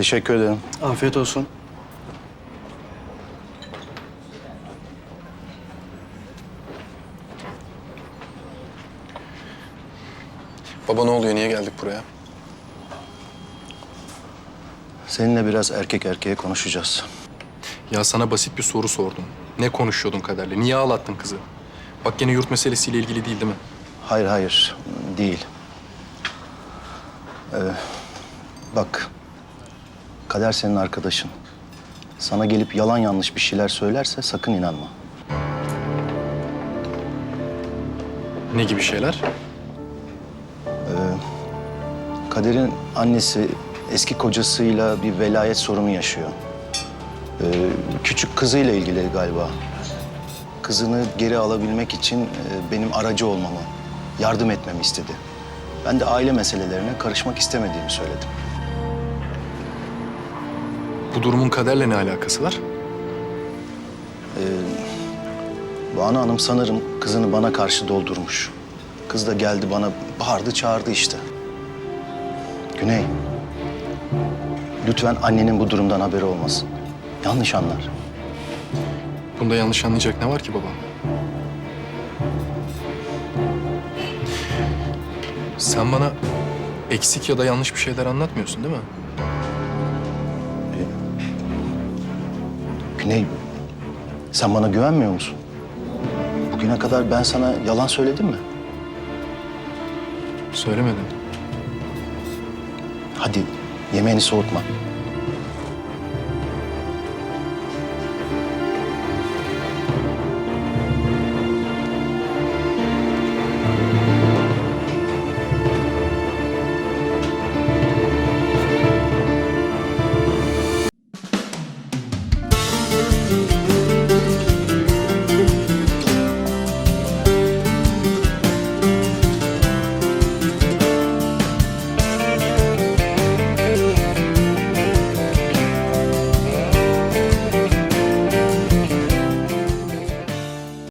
Teşekkür ederim. Afiyet olsun. Baba ne oluyor? Niye geldik buraya? Seninle biraz erkek erkeğe konuşacağız. Ya sana basit bir soru sordum. Ne konuşuyordun Kader'le? Niye ağlattın kızı? Bak gene yurt meselesiyle ilgili değil değil mi? Hayır hayır değil. Ee, bak Kader senin arkadaşın. Sana gelip yalan yanlış bir şeyler söylerse sakın inanma. Ne gibi şeyler? Kader'in annesi eski kocasıyla bir velayet sorunu yaşıyor. Ee, küçük kızıyla ilgili galiba. Kızını geri alabilmek için e, benim aracı olmamı, yardım etmemi istedi. Ben de aile meselelerine karışmak istemediğimi söyledim. Bu durumun Kader'le ne alakası var? Banu Hanım sanırım kızını bana karşı doldurmuş. Kız da geldi bana bağırdı çağırdı işte. Güney, lütfen annenin bu durumdan haberi olmasın. Yanlış anlar. Bunda yanlış anlayacak ne var ki baba? Sen bana eksik ya da yanlış bir şeyler anlatmıyorsun değil mi? Güney, sen bana güvenmiyor musun? Bugüne kadar ben sana yalan söyledim mi? Söylemedin. Hadi yemeğini soğutma.